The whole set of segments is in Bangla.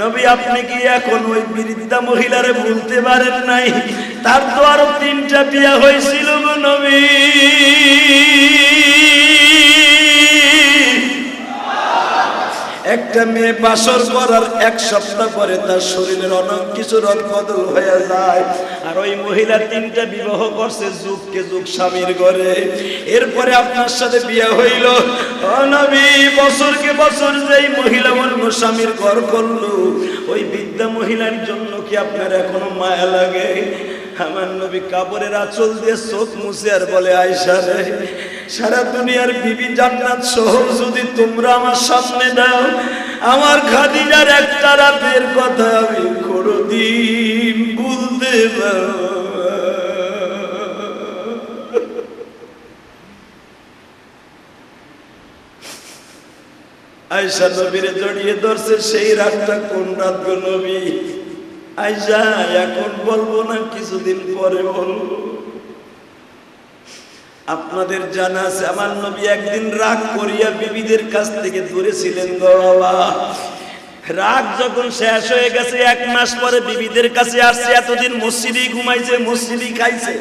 নবী, আপনি কি এখন ওই বৃদ্ধা মহিলারে ভুলতে পারেন নাই? তার তো আরও তিনটা বিয়া হয়েছিল নবী। একটা মেয়ে বাসর করার এক সপ্তাহ পরে তার শরীরের অনেক কিছু রদ বদল হয়ে যায়। আর ওই মহিলা তিনটা বিবাহ করছে যুগকে যুগ স্বামীর ঘরে। এরপরে আপনার সাথে বিয়ে হইল। অনবী বছরকে বছর যেই মহিলা অন্য স্বামীর ঘর করল, ওই বিদ্যা মহিলার জন্য কি আপনার এখনও মায়া লাগে? আমার নবী কাপড়ের আঁচল দিয়ে চোখ মুছে আর বলে আয়সা রে, সারা দুনিয়ার বিবি জান্নাত সহ যদি তোমরা আমার সামনে দাও, আমার খাদিজার একটা রাতের কথা আমি কোনোদিন ভুলতে পারব। আয়সা নবীরে জড়িয়ে ধরছে সেই রাতটা কোন রাত গো নবী আয়সা এখন বলব না, কিছুদিন পরে বলব। আপনাদের জানা আছে, আমার নবী একদিন রাগ করিয়া বিবিদের কাছ থেকে দূরেছিলেন গো বাবা। রাগ যখন শেষ হয়ে গেছে, এক মাস পরে বিবিদের কাছে আসছে, এতদিন মসজিদই ঘুমাইছে, মসজিদই খাইছে।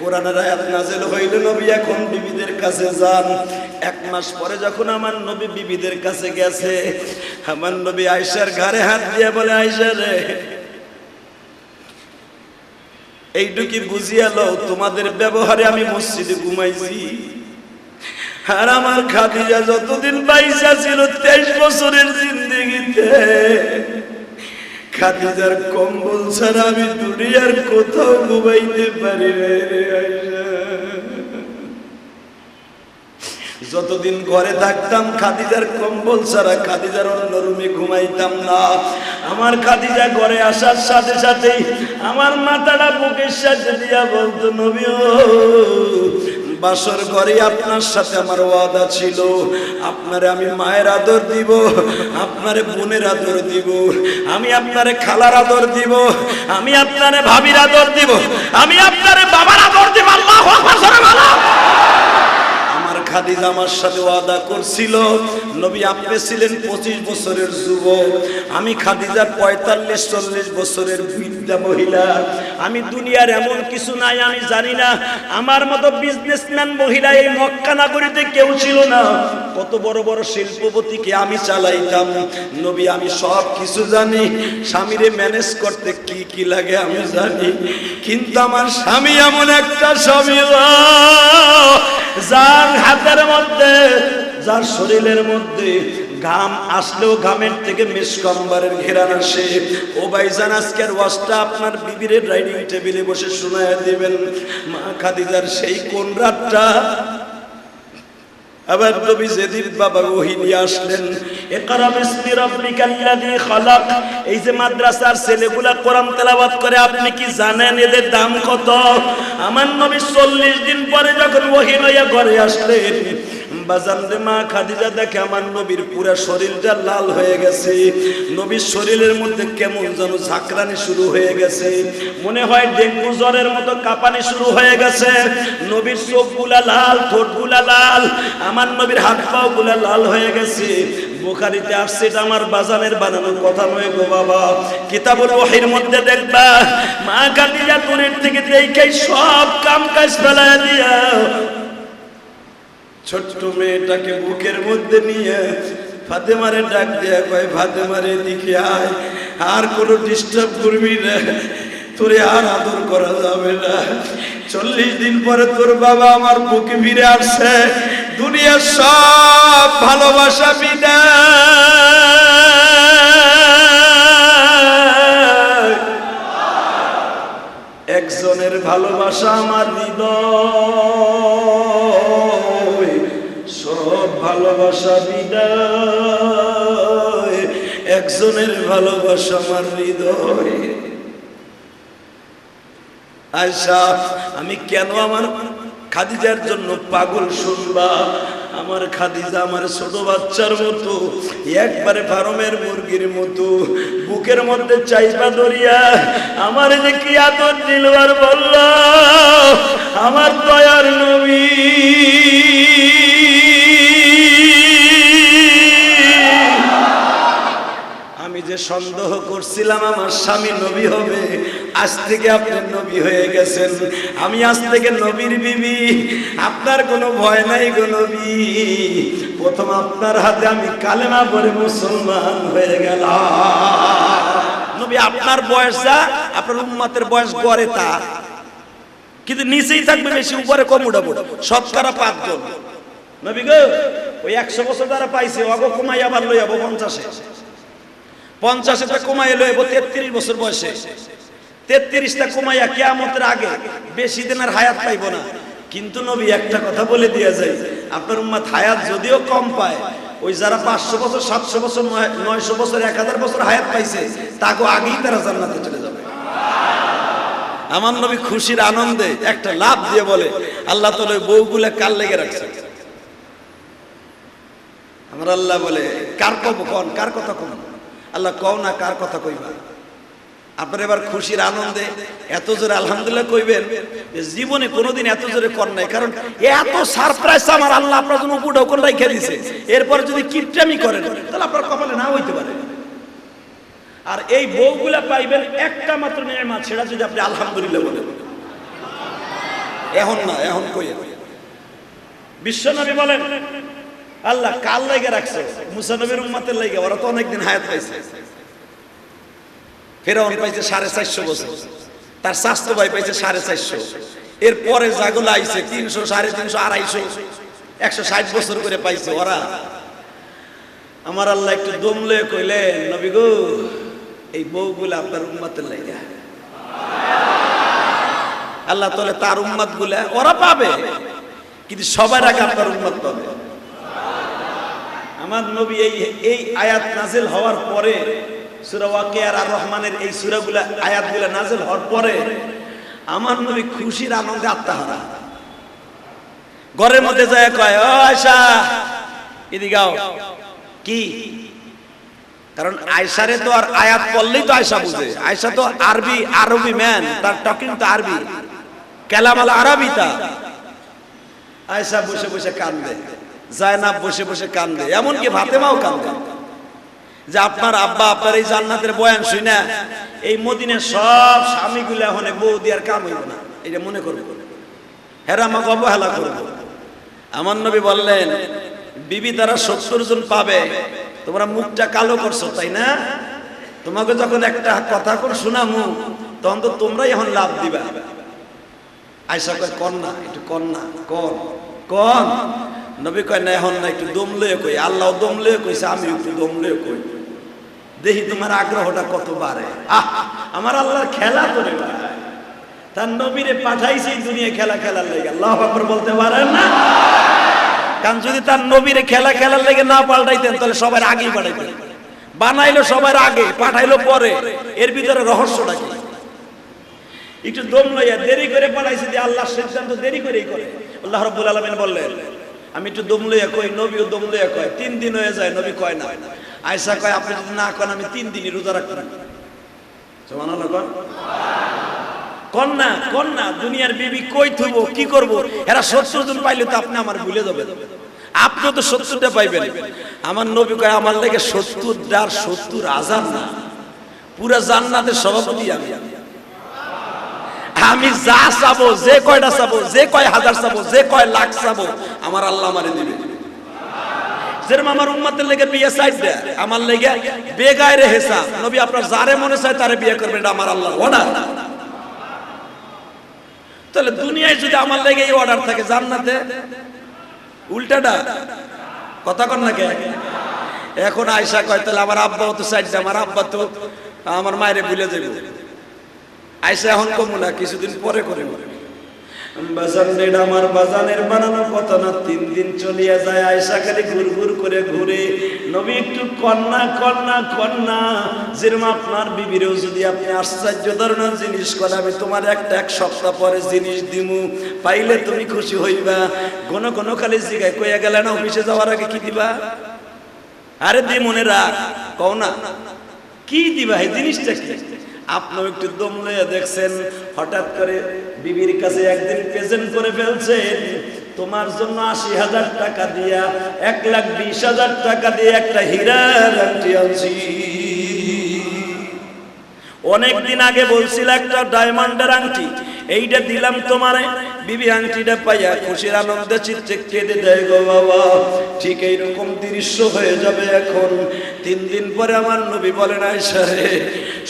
কোরআনের আয়াত নাজেল হইল, নবী এখন বিবিদের কাছে যান। এক মাস পরে যখন আমার নবী বিবিদের কাছে গেছে, আমার নবী আয়সার ঘাড়ে হাত দিয়ে বলে আয়সা রে এইটুকি বুঝিয়া লও, তোমাদের ব্যবহারে আমি মসজিদে ঘুমাইছি আর আমার খাদিজা যতদিন বাইসা ছিল তেইশ বছরের জিন্দিগিতে খাদিজার কম্বল ছাড়া আমি দুনিয়ার কোথাও ঘুমাইতে পারি রে আয়সা। যতদিন ঘরে থাকতাম খাদিজার কম্বল ছাড়া খাদিজার অন্য রুমে ঘুমাইতাম না। আমার খাদিজা ঘরে আসার সাথে সাথেই আমার মাথাটা বুকের সাথে দিয়া বলতো নবী ও, বাসর ঘরে আপনার সাথে আমার ওয়াদা ছিল। আপনারে আমি মায়ের আদর দিব আপনারে বোনের আদর দিব আমি আপনারে খালার আদর দিব আমি আপনারে ভাবির আদর দিব আমি আপনারে বাবার আদর দিব আল্লাহু আকবার জোরে বলো। আমার খাদিজা আমার সাথে ওয়াদা করছিল। নবী আপনি ছিলেন পঁচিশ বছরের যুবক। আমি খাদিজার পঁয়তাল্লিশ, চল্লিশ বছরের বৃদ্ধা মহিলা। আমি দুনিয়ার এমন কিছু নাই, আমি জানি না। আমার মতো বিজনেসম্যান মহিলা এই মক্কা নগরীতে কেউ ছিল না। কত বড় বড় শিল্পপতিকে আমি চালাইতাম। নবী, আমি সব কিছু জানি। স্বামীরে ম্যানেজ করতে কি কি লাগে আমি জানি। কিন্তু আমার স্বামী এমন একটা স্বামী যার হাতের মধ্যে, যার শরীরের মধ্যে ঘাম আসলেও ঘামের থেকে মিসকম্বারের ঘেরান আসে। ও ভাইজান, আজকের ওয়াজটা আপনার বিবিরের রাইডিং টেবিলে বসে শোনায় দেবেন। মা খাদিজার সেই কোন রাতটা? আবার নবী যেদিন বাবা ওহি নিয়ে আসলেন ইকরা বিসমি রাব্বিকাল্লাযী খালাক এই যে মাদ্রাসার ছেলেগুলা কোরআন তেলাওয়াত করে, আপনি কি জানেন এদের দাম কত? আমার নবী 40 দিন পরে যখন ওহি লইয়া ঘরে আসলেন বাজান রে মা খাদিজা দেখে আমার নবীর পুরা শরীরটা লাল হয়ে গেছে। নবীর শরীরের মধ্যে কেমন যেন ঝাঁকরানি শুরু হয়ে গেছে। মনে হয় ডেঙ্গু জ্বরের মতো কাঁপানি শুরু হয়ে গেছে। নবীর চোখগুলা লাল, ঠোঁটগুলা লাল, আমার নবীর হাত পাও গুলা লাল হয়ে গেছে। বুখারিতে আসছে, এটা আমার বাজানের বানানোর কথা নয় গো বাবা। কিতাবুল ওহির মধ্যে দেখবা, মা খাদিজা দূরের থেকে দেখেই সব কাম কাজ ফেলায় দিয়া ছোট্ট মেয়েটাকে বুকের মধ্যে নিয়ে ফাতেমারে ডাক দেয়া কয়, ফাতেমারে দিকে আয়। আর কোনো ডিস্টার্ব করবি না। তোরে আর আদর করা যাবে না। চল্লিশ দিন পরে তোর বাবা আমার বুকে ফিরে আসছে। দুনিয়ার সব ভালোবাসা বিদায়। একজনের ভালোবাসা আমার হৃদয়। ভালোবাসা বিদায় একজনের ভালোবাসা আমার হৃদয়। আয়সা আমি কেন আমার খাদিজার জন্য পাগল শুনবা? আমার খাদিজা, আমার ছোট বাচ্চার মতো, একবারে ফার্মের মুরগির মতো, বুকের মধ্যে চাইপা ধরিয়া আমার যে কি আদর দিল আর বলল, আমার দয়ার নবী। আমি যে সন্দেহ করছিলাম, আমার স্বামী নবী হবে। আজ থেকে আপনি নবী হয়ে গেছেন। আমি আজ থেকে নবীর বিবি। আপনার কোনো ভয় নাই গো নবী। প্রথম আপনার হাতে আমি কালেমা পরে মুসলমান হয়ে গেলাম। নবী, আপনার বয়স যা, আপনার উম্মাতের বয়স গড়ে তা। কিন্তু নিচেই থাকবে বেশি, উপরে কম উঠাবো। সব শতকরা পাঁচজন। নবী গো, ওই একশো বছর দ্বারা পাইছে অগ কমাই আবার লই যাব পঞ্চাশে। পঞ্চাশে তা কমাই লই যাব তেত্রিশ বছর বয়সে। তেত্রিশটা কমাইয়া কেয়ামতের আগে বেশি দিন আর হায়াত পাইব না। কিন্তু নবী একটা কথা বলে দিয়ে যায়, আপনার উম্মাদ হায়াত যদিও কম পায়, ওই যারা পাঁচশো বছর, সাতশো বছর নয়শো বছর, এক হাজার বছর হায়াত পাইছে, তাকে আগেই তারা জান্নাতে চলে যাবে। আমার নবী খুশির আনন্দে একটা লাভ দিয়ে বলে, আল্লাহ তোলে বউগুলা কাল লেগে রাখছে? আমার আল্লাহ বলে, কার কব কন, কার কথা কন? আল্লাহ কও না কার কথা কইবা? আপনার এবার খুশির আনন্দে এত জোরে আলহামদুলিল্লাহ কইবেন যে জীবনে কোনোদিন এত জোরে কর নাই। কারণ এত সারপ্রাইজ আমার আল্লাহ আপনার জন্য উপর ঢোকন রাইখে দিছে এরপর যদি কিপটামি করেন, তাহলে আপনার কপালে না হইতে পারে। আর এই বউগুলা পাইবেন একটা মাত্র নিয়ামত, সেটা যদি আপনি আলহামদুলিল্লাহ বলেন। এখন না, এখন কই বিশ্বনবী বলেন আল্লাহ কাল লাগে রাখছে? মুসা নবীর উম্মতের লাগে ওরা তো অনেকদিন হায়াত পাইছে। ফেরাউন পাইছে সাড়ে চারশো বছর। তার স্বাস্থ্য ভাই পাইছে সাড়ে চারশো। এরপরে যাগুলো আইছে তিনশো, সাড়ে তিনশো, আড়াইশো। একশো ষাট বছর করে পাইছে ওরা। আমার আল্লাহ একটু দমলে কইলেন, নবী গো, এই বউগুলো আপনার উম্মতের লাগে আল্লাহ তাহলে তার উম্মতগুলা ওরা পাবে, কিন্তু সবার আগে আপনার উম্মত পাবে। আমার নবী এই এই আয়াত নাজিল হওয়ার পরে, সূরা ওয়াকিয়ার আর রহমানের এই সূরাগুলা, আয়াতগুলা নাজিল হওয়ার পরে, আমার নবী খুশির আনন্দে আত্মাহারা। ঘরের মধ্যে যায় কয় আয়সা এদিকে আও। কি? কারণ আয়সারে তো আর আয়াত পড়লেই তো আয়সা বুঝে। আয়সা তো আরবি আরবি ম্যান তার টকিং তো আরবি। কেলামাল আরবি তা আয়সা বসে বসে কান্দে। জায়নাব বসে বসে কান্দে। এমনকি ফাতেমাও কান্দে। যে আপনার আব্বা, আপনার এই জান্নাতের বয়ান শুই না। এই মদিনের সব স্বামীগুলো এখন বউ দিয়ার কাম হইব না। এটা মনে করব। হেরা আমাকে অবহেলা করব। আমার নবী বললেন, বিবি তারা সত্তর জন পাবে। তোমরা মুখটা কালো করছ, তাই না? তোমাকে যখন একটা কথা কোন শোনামু, তখন তো তোমরাই এখন লাভ দিবা। আয়সা কর না, একটু কর না, কর কর। নবী কয়, না, এখন না, একটু দম লয়ে কই। আল্লাহ দম লয়ে কইছে আমি একটু দম লয়ে কই। দেখি তোমার আগ্রহটা কত বাড়ে। আহ, আমার আল্লাহর খেলা করে তার নবীরে পাঠাইছে, দুনিয়া খেলা খেলার লেগে। আল্লাহ আকবর বলতে পারেন না? কারণ যদি তার নবীরে খেলা খেলার লেগে না পাল্টাইতেন, তাহলে সবার আগেই পাঠাইতেন বানাইলো সবার আগে, পাঠাইলো পরে। এর ভিতরে রহস্যটা কি? একটু দম লইয়া দেরি করে পাঠাইছে যে আল্লাহর সিদ্ধান্ত দেরি করেই করে। আল্লাহ রব্বুল আলমিন বললেন আমি একটু দম লইয়া কই, নবীও দম লইয়া কয়, তিন দিন হয়ে যায়, নবী কয় না। আয়সা কয়, আপনি যদি না কন, আমি তিন দিনই রোজা রাখতাম। সমান হলো কন? কন্যা কন্যা, দুনিয়ার বিবি কই থইব, কি করব? এরা সত্তর জন পাইলে তো আপনি আমার ভুলে যাবেন। আপনি তো সত্তরটা পাইবেন। আমার নবী কয়, আমার লেগে সত্তর ডার সত্তর হাজার না। পুরা জান্নাতের সভাপতি আমি। আমি যা চাবো, যে কয়টা চাবো, যে কয় হাজার চাবো, যে কয় লাখ চাবো, আমার আল্লাহ আমারে দিবে। যেরকম আমার উম্মাতের লেগে বিয়ে দেয় আমার লেগে নবী আপনার যারে মনে চায় তারে বিয়ে এটা আমার আল্লাহ অর্ডার তাহলে দুনিয়ায় যদি আমার লেগে এই অর্ডার থাকে, জান্নাতে? উল্টাটা। কথা কন না কে? এখন আয়সা কয়, তাহলে আমার আব্বা তো সাইড আমার আব্বা তো আমার মায়েরে ভুলে যাবে আয়সা এখন কমু না কিছুদিন পরে করে বাজান নেড়া আমার বাজানের বানানো কথা না, তিন দিন চলিয়া যায় আয়সা খালি ঘুর ঘুর করে ঘুরে। নবী একটু কন্যা কন্যা কন্যা যেরকম আপনার বিবিরেও যদি আপনি আশ্চর্য ধরনের জিনিস করে আমি তোমার একটা এক সপ্তাহ পরে জিনিস দিমু, পাইলে তুমি খুশি হইবা। কোন কোন খালি জিগায় কইয়া গেলে না অফিসে যাওয়ার আগে কি দিবা? আরে দি মনে রাখ কও না। কি দিবা? এই জিনিসটা কি? আপনিও একটু দম লইয়া দেখছেন, হঠাৎ করে বিবির কাছে একদিন প্রেজেন্ট করে ফেলছেন তোমার জন্য আশি হাজার টাকা দিয়া, এক লাখ বিশ হাজার টাকা দিয়ে একটা হীরার আংটি আনছি। অনেক দিন আগে বলছিল একটা ডায়মন্ডের আংটি এইটা দিলাম তোমারে। বিবি আংটিটা পাইয়া খুশির আনন্দে চিত্তে কেঁদে দেয় গো বাবা। ঠিক এইরকম দৃশ্য হয়ে যাবে এখন। তিন দিন পরে আমার নবী বলেন আয়সা রে,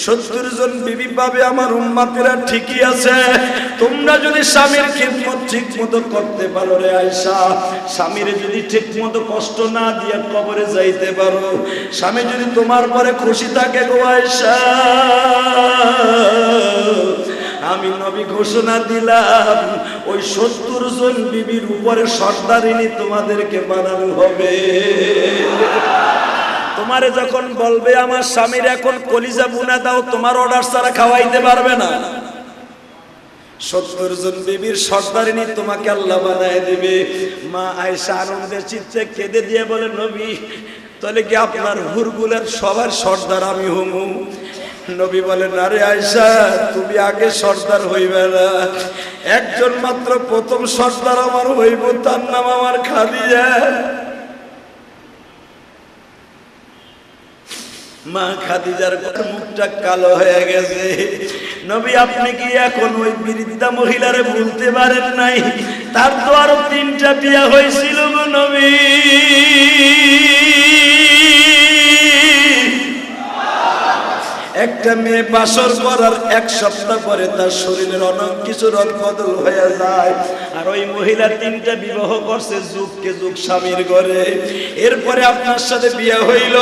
সত্তর জন বিবি পাবে আমার উম্মাতেরা ঠিকই আছে। তোমরা যদি স্বামীর খিদমত ঠিক মতো করতে পারো রে আয়সা স্বামীর যদি ঠিক মতো কষ্ট না দিয়ে কবরে যাইতে পারো, স্বামী যদি তোমার পরে খুশি থাকে গো আয়সা আমি নবী ঘোষণা দিলাম, ওই সত্তর জন বিবির উপরে সর্দারিনী তোমাদেরকে বানানো হবে। তোমারে যখন বলবে, আমার স্বামীর এখন কলিজা বুনা দাও, তোমার অর্ডার ছাড়া খাওয়াইতে পারবে না। সত্তর জন বিবির সর্দারিনী তোমাকে আল্লাহ বানায় দিবে। মা আয়সা আনন্দের চিত্তে কেঁদে দিয়ে বলে, নবী, তাহলে কি আপনার হুরগুলের সবার সর্দার আমি হমু? নবী বলেন, আরে আয়সা তুমি আগে সর্দার হইবে না। একজন মাত্র প্রথম সর্দার আমার হইব, তার নাম আমার খাদিজা। মা খাদিজার মুখটা কালো হয়ে গেছে। নবী, আপনি কি এখন ওই বৃদ্ধা মহিলারে ভুলতে পারেন নাই? তার তো আরও তিনটা বিয়া হয়েছিল গো নবী। একটা মেয়ে বাসর করার এক সপ্তাহ পরে তার শরীরের অনেক কিছু রদ বদল হয়ে যায়। আর ওই মহিলা তিনটা বিবাহ করছে, যুগকে যুগ স্বামীর ঘরে। এরপরে আপনার সাথে বিয়ে হইল।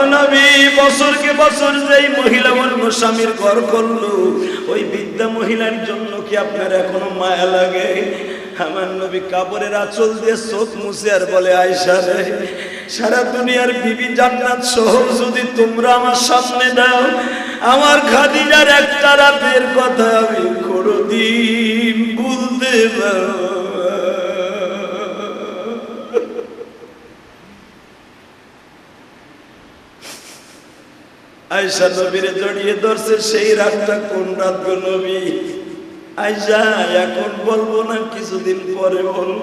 অনবী বছরকে বছর যেই মহিলা অন্য স্বামীর ঘর করল, ওই বিদ্যা মহিলার জন্য কি আপনার এখনও মায়া লাগে? আমার নবী কাপড়ের আঁচল দিয়ে চোখ মুছে আর বলে আয়সা রে, সারা দুনিয়ার বিবি জান্নাত সহ যদি তোমরা আমার সামনে দাও, আমার খাদিজার একটা রাতের কথা আমি কোনদিন ভুলতে পারব না। আয়সা নবীরে জড়িয়ে ধরছে, সেই রাতটা কোন রাত গো নবী আয়সা এখন বলব না, কিছুদিন পরে বলব।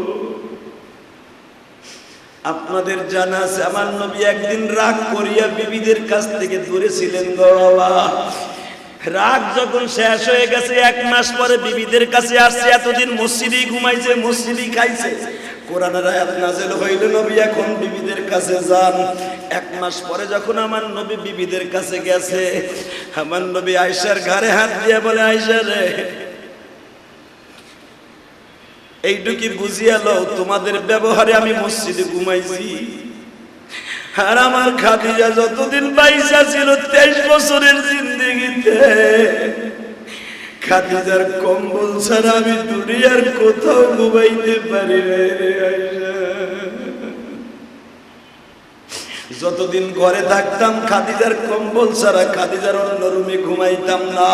আপনাদের জানা আছে, আমার নবী একদিন রাগ করিয়া বিবিদের কাছ থেকে দূরে ছিলেন বাবা। রাগ যখন শেষ হয়ে গেছে, এক মাস পরে বিবিদের কাছে আসছে, এতদিন মসজিদেই ঘুমাইছে, মসজিদেই খাইছে। কোরআনের আয়াত নাজেল হইল, নবী এখন বিবিদের কাছে যান। এক মাস পরে যখন আমার নবী বিবিদের কাছে গেছে, আমার নবী আয়সার ঘাড়ে হাত দিয়ে বলে আয়সা রে এইটুকি বুঝিয়া লও, তোমাদের ব্যবহারে আমি মসজিদে ঘুমাইছি। আর আমার খাদিজা যতদিন বাইসা ছিল তেইশ বছরের জিন্দিগিতে। খাদিজার কম্বল ছাড়া আমি দুনিয়ার কোথাও ঘুমাইতে পারি। যতদিন ঘরে থাকতাম, খাদিজার কম্বল ছাড়া খাদিজার অন্য রুমে ঘুমাইতাম না।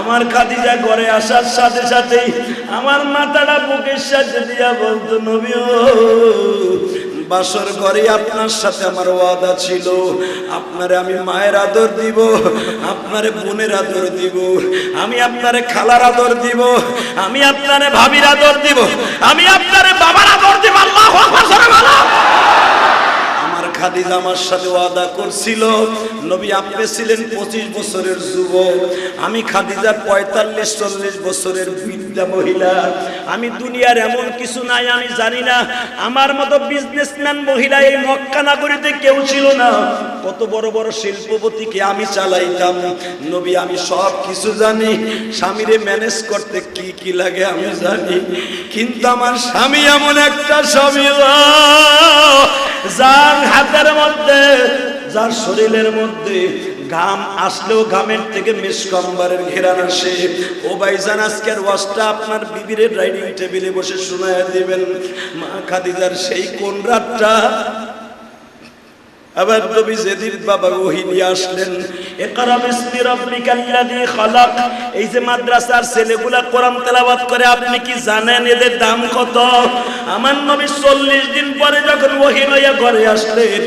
আমার খাদিজা ঘরে আসার সাথে সাথেই আমার মাথাটা বুকের সাথে দিয়া বলতো, নবী বাসর ঘরে আপনার সাথে আমার ওয়াদা ছিল। আপনারে আমি মায়ের আদর দিব, আপনারে বোনের আদর দিব, আমি আপনারে খালার আদর দিব, আমি আপনারে ভাবির আদর দিব, আমি আপনারে বাবার আদর দিব, আল্লাহ খাদিজা আমার সাথে ওয়াদা করছিল। নবী আপনি ছিলেন পঁচিশ বছরের যুবক। আমি খাদিজা পঁয়তাল্লিশ, চল্লিশ বছরের বিদ্যা মহিলা। আমি দুনিয়ার এমন কিছু নাই, আমি জানি না। আমার মতো বিজনেসম্যান মহিলা এই মক্কা নগরীতে কেউ ছিল না। কত বড় বড় শিল্পপতিকে আমি চালাইতাম। নবী, আমি সব কিছু জানি। স্বামীরে ম্যানেজ করতে কি কি লাগে আমি জানি। কিন্তু আমার স্বামী এমন একটা স্বামী যার হাতের মধ্যে, যার শরীরের মধ্যে ঘাম আসলেও ঘামের থেকে মিসকম্বারের ঘেরান আসে। ও ভাইজান আজকের ওয়াজটা আপনার বিবিরের রাইডিং টেবিলে বসে শোনায় দিবেন। মা খাদিজার সেই কোন রাতটা আবার নবী যেদিন বাবা ওহি নিয়ে আসলেন ইকরা বিসমি রাব্বিকাল্লাযী খালাক, এই যে মাদ্রাসার ছেলেগুলা কোরআন তেলাওয়াত করে, আপনি কি জানেন এদের দাম কত? আমার নবী 40 দিন পরে যখন ওহি লইয়া ঘরে আসলেন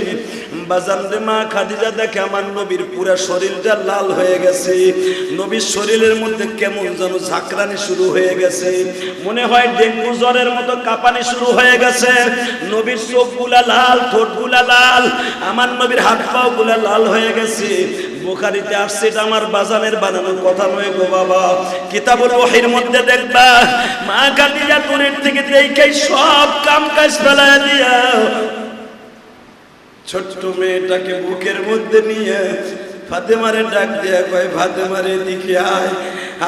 বাজান রে মা খাদিজা দেখে আমার নবীর পুরা শরীরটা লাল হয়ে গেছে। নবীর শরীরের মধ্যে কেমন যেন ঝাঁকরানি শুরু হয়ে গেছে। মনে হয় ডেঙ্গু জ্বরের মতো কাঁপানি শুরু হয়ে গেছে। নবীর চোখগুলা লাল, ঠোঁটগুলা লাল, আমার নবীর হাত পাও গুলা লাল হয়ে গেছে। বুখারিতে আসছে এটা আমার বাজানের বানানো কথা নয় গো বাবা। কিতাবুল ওহির মধ্যে দেখবা, মা খাদিজা দূরের থেকে দেখে সব কাম কাজ ফেলায় দিয়া ছোট্ট মেয়েটাকে বুকের মধ্যে নিয়ে ফাতেমারে ডাক দিয়া কয়, ফাতেমারে দিকে আয়,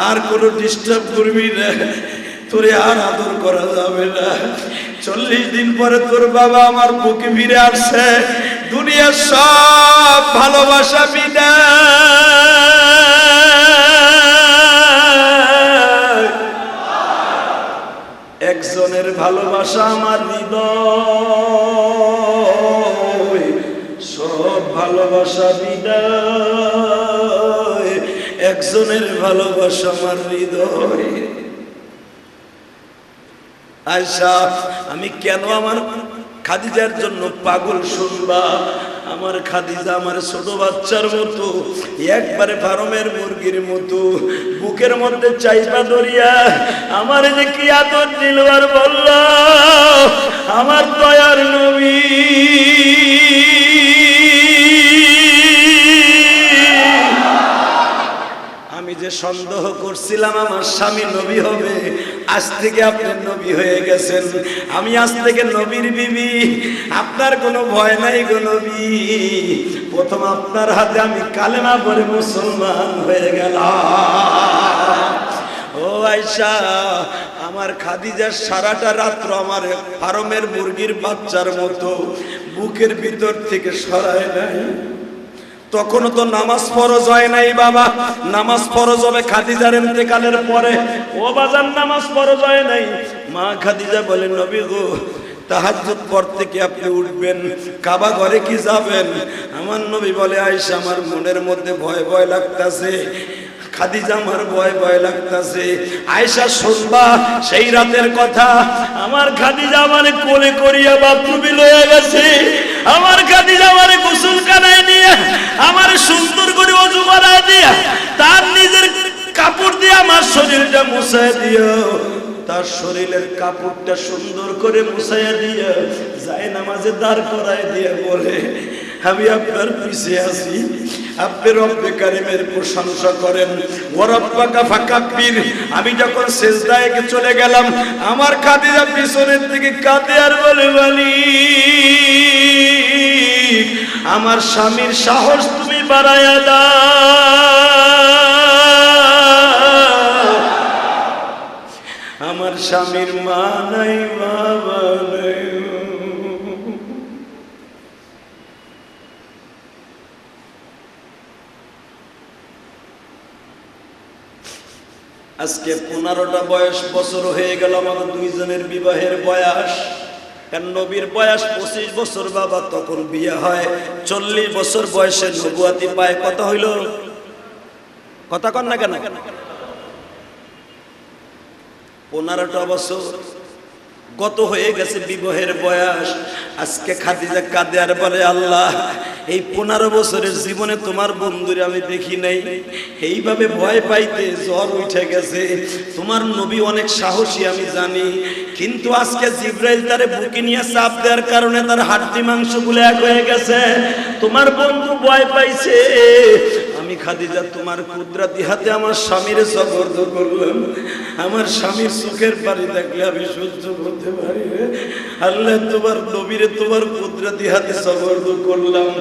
আর কোনো ডিস্টার্ব করবি না। তোরে আর আদর করা যাবে না। চল্লিশ দিন পরে তোর বাবা আমার বুকে ফিরে আসছে। দুনিয়ার সব ভালোবাসা বিদায়। একজনের ভালোবাসা আমার হৃদয় সব ভালোবাসা বিদায় একজনের ভালোবাসা আমার হৃদয়। আয়সা আমি কেন আমার খাদিজার জন্য পাগল শুনবা? আমার খাদিজা, আমার ছোট বাচ্চার মতো, একবারে ফার্মের মুরগির মতো, বুকের মধ্যে চাইবা ধরিয়া আমার যে কি আদর দিল আর বলল, আমার দয়ার নবী। আমি যে সন্দেহ করছিলাম, আমার স্বামী নবী হবে। আজ থেকে আপনি নবী হয়ে গেছেন। আমি আজ থেকে নবীর বিবি। আপনার কোনো ভয় নাই গো নবী। প্রথম আপনার হাতে আমি কালেমা পরে মুসলমান হয়ে গেলাম। ও আয়সা আমার খাদিজার সারাটা রাত্র আমার ফার্মের মুরগির বাচ্চার মতো বুকের ভিতর থেকে সরায় নাই। তখনও তো নামাজ ফরজ হয় নাই বাবা। নামাজ ফরজ হবে খাদিজার ইন্তেকালের পরে। ও বাজার নামাজ ফরজ হয় নাই। মা খাদিজা বলেন নবী গো, তাহাজ্জুদ পর থেকে আপনি উঠবেন, কাবা ঘরে কি যাবেন? আমার নবী বলে, আয়েশা, আমার মনের মধ্যে ভয় ভয় লাগতাছে। খাদিজা আমার ভয় ভয় লাগতাছে। আয়েশা, শুনবা, সেই রাতের কথা। আমার খাদিজা আমার কোলে করিয়া বাথরুমে লয়ে গেছে। আমার খাদিজা আমার গোসল কানায় নিয়ে আমার সুন্দর করে অজু করায় দিয়া, তার নিজের কাপড় দিয়ে আমার শরীরটা মুছায় দিও তার শরীরের কাপড়টা সুন্দর করে মুছাইয়া দিয়ে, যায় নামাজে দাঁড় করায় দিয়ে বলে আমি আপনার পিছে আছি। আপনি রব্বে কারিমের প্রশংসা করেন। আমি যখন সেজদায় চলে গেলাম, আমার খাদিজা পিছনের দিকে কাঁদে আর বলে বলি আমার স্বামীর সাহস তুমি বাড়াইয়া দাও। আমার স্বামীর মা নাই, বাবা আজকে পনেরোটা বয়স বছর হয়ে গেল আমাদের দুইজনের বিবাহের বয়স। নবীর বয়স পঁচিশ বছর বাবা, তখন বিয়ে হয়। চল্লিশ বছর বয়সে নবুয়াতি পায়। কত হইল? কথা কন না কেন? পনেরোটা বছর গত হয়ে গেছে বিবাহের বয়স। আজকে খাদিজা কাঁদে আর বলে, আল্লাহ এই পনেরো বছরের জীবনে তোমার বন্ধুরে আমি দেখি নাই। এইভাবে ভয় পাইতে জ্বর উঠে গেছে। তোমার নবী অনেক সাহসী, আমি জানি। কিন্তু আজকে জিব্রাইল তারে বুকে নিয়ে চাপ দেওয়ার কারণে তার হাড্ডি মাংসগুলো এক হয়ে গেছে। তোমার বন্ধু ভয় পাইছে। খাদিজা তোমার কুদরাতি হাতে আমার স্বামীর সবর্দ করলাম। আমার স্বামীর সুখের দেখলে আমি সহ্য করতে পারি আল্লাহ তোমার নবীরে তোমার কুদরাতি হাতে সবর্দ করলাম।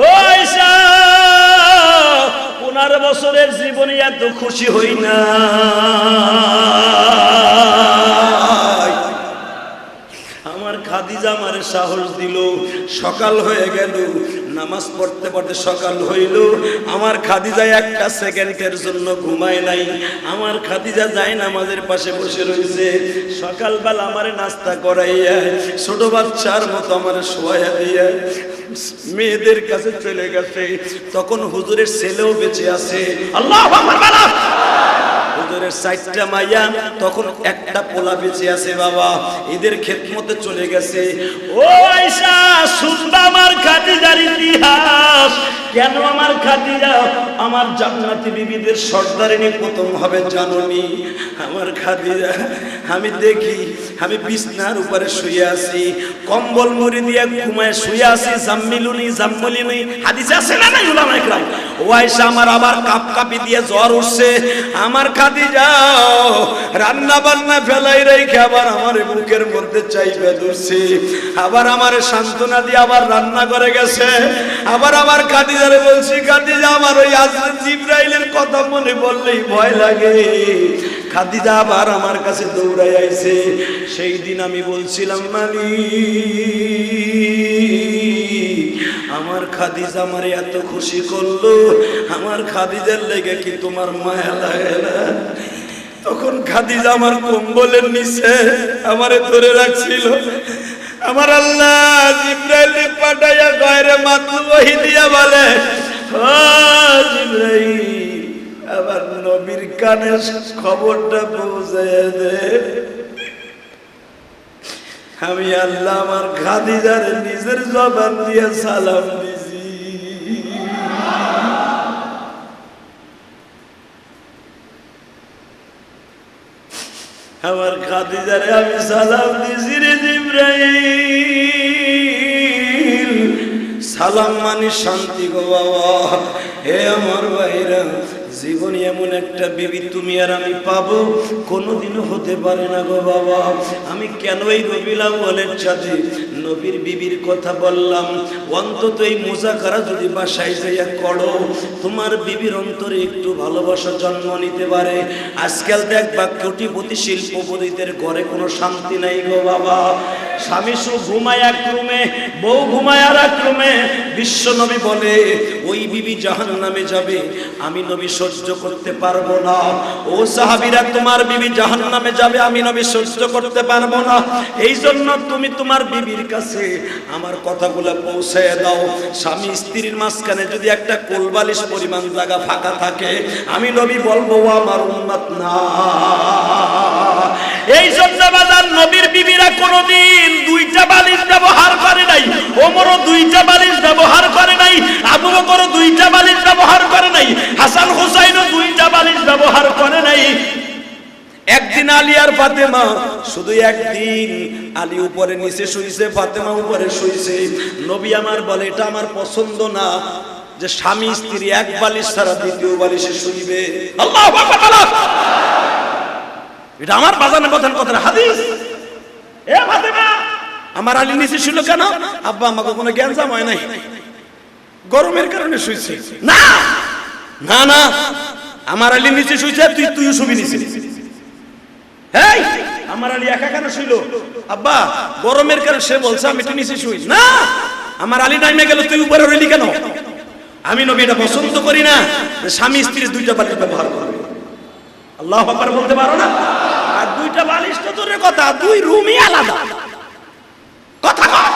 ও আয়েশা, পনেরো বছরের জীবনে এত খুশি হই না। খাদিজা আমারে সাহস দিল, সকাল হয়ে গেল, নামাজ পড়তে পড়তে সকাল হইল, আমার খাদিজা একটা সেকেন্ডের জন্য ঘুমায় নাই, আমার খাদিজা যায় নামাজের পাশে বসে রয়েছে সকালবেলা আমারে নাস্তা করাইয়া, ছোট বাচ্চার মতো আমার শোয়া দিয়ে মেয়েদের কাছে চলে গেছে, তখন হুজুরের ছেলেও বেঁচে আছে, আল্লাহ হুজুরের চারটা মাইয়া তখন একটা পোলা বেঁচে আছে বাবা। এদের খেদমতে চলে গেছে। ও আয়সা শুনবা আমার খাদিজার ইতিহাস। কেন আমার খাদিজা? আমার জান্নাতি বিবিদের সর্দারিনী প্রথম হবে জাননি। আমার খাদিজা, আমি দেখি, আমি বিছনার উপরে শুয়ে আছি। কম্বল মুড়ি দিয়ে ঘুমায় শুয়ে আছি। জাম্মিলুনি, জাম্মলিনি, হাদিস আছে না নাই উলামা ইকরাম ও আয়সা আমার আবার কাপ কাপি দিয়ে জ্বর উঠছে। আমার খাদি যাও। রান্না বান্না ফেলাই রেখে আবার আমার বুকের মধ্যে চাইবে ধরছে আবার আমার সান্ত্বনা দিয়ে আবার রান্না করে গেছে। আবার আমার খাদিজারে বলছি, খাদিজা, আমার ওই আজকে জিব্রাইলের কথা মনে বললেই ভয় লাগে। খাদিজা আবার আমার কাছে দৌড়াই আইছে। সেই দিন আমি বলছিলাম মালি আমার খাদিজা আমার এত খুশি করল, আমার খাদিজার লেগে কি তোমার মায়া লাগে না? তখন খাদিজা আমার কম্বলের নিচে আমারে ধরে রাখছিল। আমার আল্লাহ জিব্রাইল পাঠাইয়া গয়রে মাতলু ওহি দিয়া বলে জিব্রাইল আবার নবীর কানে খবরটা পৌঁছে দে। আমি আল্লাহ আমার খাদিজার নিজের জবান দিয়ে সালাম দিছি। আমার খাদিজারে আমি সালাম দিছি রে জিব্রাইল। সালাম মানে শান্তি গো বাবা। হে আমার ভাইরা। জীবনে এমন একটা বিবি তুমি আর আমি পাবো? কোনোদিনও হতে পারে না গো বাবা। আমি কেন এই রবিলাম বলের সাথে নবীর বিবির কথা বললাম, অন্তত এই মোজাকারা যদি বাসায় যাইয়া করো, তোমার বিবির অন্তরে একটু ভালোবাসা জন্ম নিতে পারে। আজকাল দেখবা কোটিপতি শিল্পপতিদের ঘরে কোনো শান্তি নাই গো বাবা। স্বামী সু ঘুমায় এক রুমে, বউ ঘুমায় আর এক রুমে। বিশ্ব নবী বলে, ওই বিবি জাহান নামে যাবে, আমি নবী সহ্য করতে পারব না। ও সাহাবিরা, তোমার বিবি জাহান নামে যাবে, আমি নবী সহ্য করতে পারব না। এই জন্য তুমি তোমার বিবির কাছে আমার কথাগুলো পৌঁছে দাও। স্বামী স্ত্রীর মাঝখানে যদি একটা কোলবালিশ পরিমাণ জায়গা ফাঁকা থাকে, আমি নবী বলব আমার উন্মত না। এই জন্য নবীর বিবিরা কোনোদিন দুইটা বালিশ ব্যবহার করে নাই, ওমরও দুইটা বালিশ ব্যবহার করে নাই, আবু বকরও দুইটা বালিশ ব্যবহার করে নাই, হাসান হুসাইনও দুইটা বালিশ ব্যবহার করে নাই। একদিন আলী আর ফাতেমা শুধু একদিন আলী উপরে নিচে শুইছে ফাতেমা উপরে শুইছে নবী আমার বলে এটা আমার পছন্দ না যে স্বামী স্ত্রী এক বালিশ ছাড়া দ্বিতীয় বালিশে শুইবে আল্লাহ এটা আমার বাজানের কথার কথা হাদিস এ ফাতেমা আমার আলী নিচে শুলো কেন আব্বা আমাকে কোনো জ্ঞান জাম হয় নাই গরমের কারণে শুইছে না না না আমার আলী নিচে শুইছে তুই তুইও শুবি নিচে আমার আলী একা কেন শুইল? আব্বা, গরমের কারণে সে বলছে আমি একটু নিচে শুই? না! আমার আলী নাইমে গেল, তুই উপরে রইলি কেন? আমি নবী এটা পছন্দ করি না স্বামী স্ত্রীর দুইটা বালিশ ব্যবহার করবে আল্লাহ আকবার বলতে পারো না? আর দুইটা বালিশ তো দূরের কথা, দুই রুমই আলাদা। কথা কও।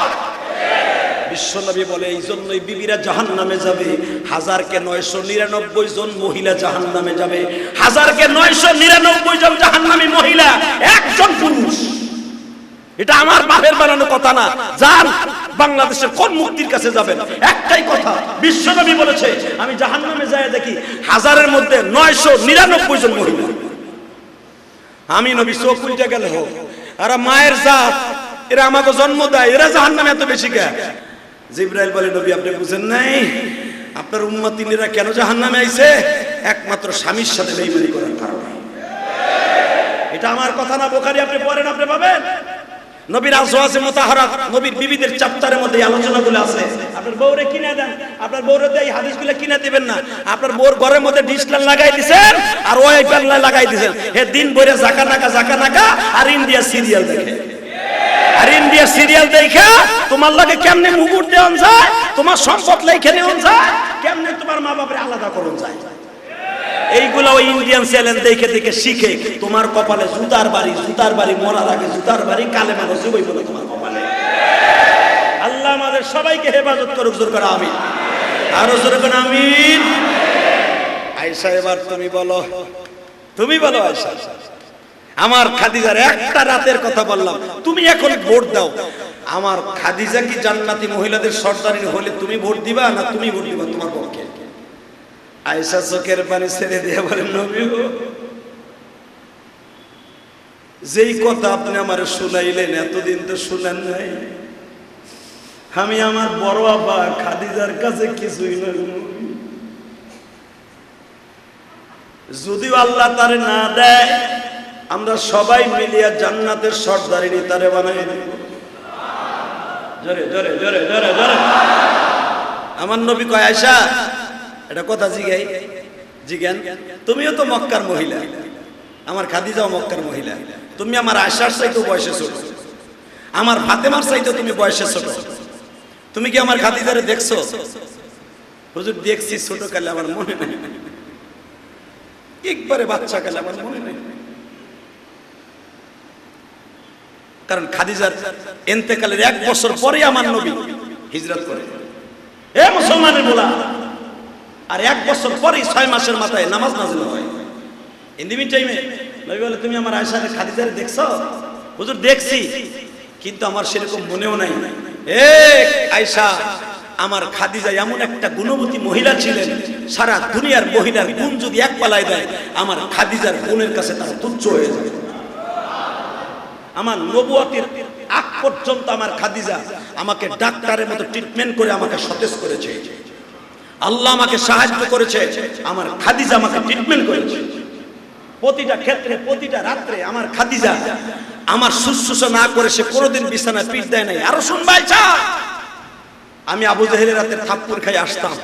বিশ্বনবী বলে, এই জন্যই বিবিরা জাহান নামে যাবে। হাজারকে নয়শো নিরানব্বই জন মহিলা জাহান নামে যাবে। হাজারকে নয়শো নিরানব্বই জন জাহান নামী মহিলা, একজন পুরুষ। এটা আমার বাপের বানানো কথা না। যান বাংলাদেশের কোন মুক্তির কাছে যাবেন? একটাই কথা, বিশ্বনবী বলেছে, আমি জাহান নামে যাই দেখি হাজারের মধ্যে নয়শো নিরানব্বই জন মহিলা। আমি নবী চোখ উল্টে গেলে হোক আর মায়ের জাত, এরা আমাকে জন্ম দেয়, এরা জাহান নামে এত বেশি কে? জিব্রাইল বলে, নবী, আপনি বুঝেন নাই? আপনার উম্মতিনীরা কেন জাহান নামে আইছে? একমাত্র স্বামীর সাথে বেইমানি করার কারণে। এটা আমার কথা না, বোখারি, আপনি পড়েন, আপনি পাবেন। নবীর আজওয়াজে মুতাহারাত, নবীর বিবিদের চ্যাপ্টারের মধ্যে আলোচনাগুলো আছে। আপনার বউরে কিনে দেন, আপনার বউরে এই হাদিসগুলো কিনে দিবেন না। আপনার বউর ঘরের মধ্যে ডিসপ্লে লাগাই দিবেন আর প্যানলা লাগাই দিবেন হে দিন ভরে জাকা নাকা জাকা নাকা, আর ইন্ডিয়া সিরিয়াল দেখে। আর ইন্ডিয়া সিরিয়াল দেখে তোমার লাগে কেমনে মুগুর দেওয়া যায়, তোমার সম্পদ লেখে দেওয়া যায়, কেমনে তোমার মা বাপের আলাদা করুন যায়। এইগুলো ওই ইন্ডিয়ান চ্যানেল দেখে দেখে শিখে তোমার কপালে জুতার বাড়ি জুতার বাড়ি মরা লাগে, জুতার বাড়ি কালে মানুষ ওই বলে তোমার কপালে। আল্লাহ আমাদের সবাইকে হেফাজত করুক, জোর করে আমিন। আরও জোর করে আমিন। আয়সা এবার তুমি বলো। তুমি বলো আয়সা আমার খাদিজার একটা রাতের কথা বললাম। তুমি এখন ভোট দাও। আমার খাদিজা কি জান্নাতি মহিলাদের সর্দারি হলে তুমি ভোট দিবা না তুমি ভোট দিবা তোমার পক্ষে? আয়সা চোখের পানি ছেড়ে দিয়ে বলেন নবী যেই কথা আপনি আমার শুনাইলেন, এতদিন তো শুনেন নাই। আমি আমার বড় আপা খাদিজার কাছে কিছুই নই। যদিও আল্লাহ তারে না দেয় আমরা সবাই মিলিয়া জান্নাতের সর্দারিনী তারে বানাই জোরে জোরে জোরে আমার নবী কয় আয়সা এটা কথা জিগাই জিজ্ঞান তুমিও তো মক্কার মহিলা। আমার খাদিজাও মক্কার মহিলা। তুমি আমার আয়সার চাইতেও বয়সে ছোট। আমার ফাতেমার চাইতেও তুমি বয়সে ছোট। তুমি কি আমার খাদিজারে দেখছ? হুজুর, দেখছি ছোট কালে আমার মনে নেই। একবারে বাচ্চা কালে আমার মনে নেই। কারণ খাদিজার এন্তেকালের এক বছর পরে আমার নবী হিজরত করে। এ মুসলমানের বলা, আর এক বছর পরেই ছয় মাসের মাথায় নামাজ নাজিল হয়। ইন্দিমিন টাইমে নবী বলে, তুমি আমার আয়সারে খাদিজারে দেখছ? হুজুর, দেখছি, কিন্তু আমার সেরকম মনেও নাই। এ আয়সা আমার খাদিজা এমন একটা গুণবতী মহিলা ছিলেন, সারা দুনিয়ার মহিলার গুণ যদি এক পালায় দেয়, আমার খাদিজার গুণের কাছে তারা তুচ্ছ হয়ে যায় আমার নবুয়তের আগ পর্যন্ত আমার খাদিজা আমাকে ডাক্তারের মতো ট্রিটমেন্ট করে আমাকে সতেজ করেছে। আল্লাহ আমাকে সাহায্য করেছে, আমার খাদিজা আমাকে ট্রিটমেন্ট করেছে। প্রতিটা ক্ষেত্রে, প্রতিটা রাত্রে আমার খাদিজা আমার শুশ্রূষা না করে সে কোনোদিন বিছানায় পিঠ দেয় নাই। আরও শুনবাই চা আমি আবু জাহেলের রাতে থাপ্পুর খাই আসতাম।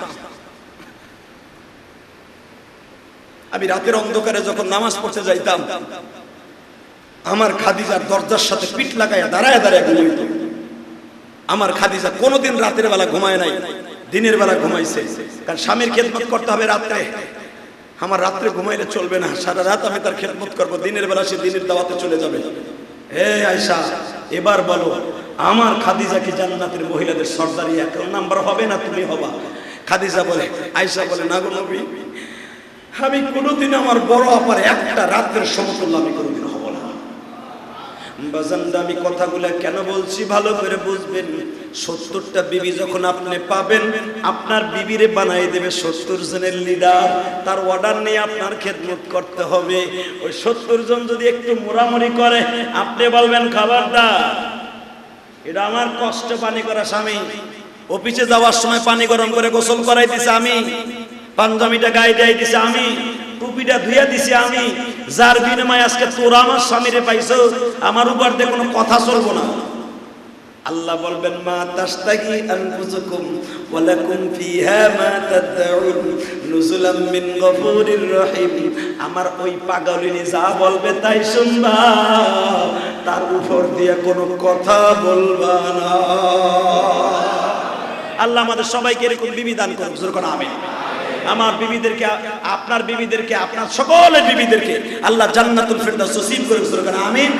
আমি রাতের অন্ধকারে যখন নামাজ পড়তে যাইতাম আমার খাদিজার দরজার সাথে পিঠ লাগাইয়া দাঁড়ায় দাঁড়ায় ঘুমাইত। আমার খাদিজা কোনোদিন রাতের বেলা ঘুমায় নাই, দিনের বেলা ঘুমাইছে। কারণ স্বামীর খেদমত করতে হবে রাত্রে। আমার রাত্রে ঘুমাইলে চলবে না। সারা রাত আমি তার খেদমত করব। দিনের বেলা সে দিনের দাওয়াতে চলে যাবে। হে আয়সা এবার বলো, আমার খাদিজা কি জান্নাতের মহিলাদের সর্দারি? এক নাম্বার হবে না তুমি হবা? খাদিজা বলে আয়সা বলে, না গো নবী, আমি কোনোদিন আমার বড় আপার একটা রাত্রের সমতুল্য আমি কোনোদিন আমি কথাগুলো কেন বলছি? ভালো করে বুঝবেন। সত্তরটা বিবি যখন আপনি পাবেন, আপনার বিবিরে বানাই দেবে সত্তর জনের লিডার। তার অর্ডার নিয়ে আপনার খেদমত করতে হবে। ওই সত্তর জন যদি একটু মোড়ামুড়ি করে, আপনি বলবেন, খাবারদার, এটা আমার কষ্ট পানি করা স্বামী। অফিসে যাওয়ার সময় পানি গরম করে গোসল করাই দিছে আমি। পাঞ্জাবিটা গায়ে দিয়ে দিছে আমি। টুপিটা ধুয়ে দিছি আমি। যার বিনিময়ে আজকে তোরা আমার স্বামীরে পাইছো, আমার উপর দিয়ে কোনো কথা চলবো না। আল্লাহ বলবেন, মা তাস্তাগি আনফুসুকুম ওয়া লাকুম ফিহা মা তাদউন নুজুলাম মিন গফুরির রহিম। আমার ওই পাগলিনী যা বলবে তাই শুনবা, তার উপর দিয়ে কোনো কথা বলবা না। আল্লাহ আমাদের সবাইকে এরকম বিবি দান করুন, জোর করে আমিন। আমার বিবিদেরকে আপনার বিবিদেরকে আপনার সকলের বিবিদেরকে আল্লাহ জান্নাতুল ফেরদাউস নসিব করে আমিন।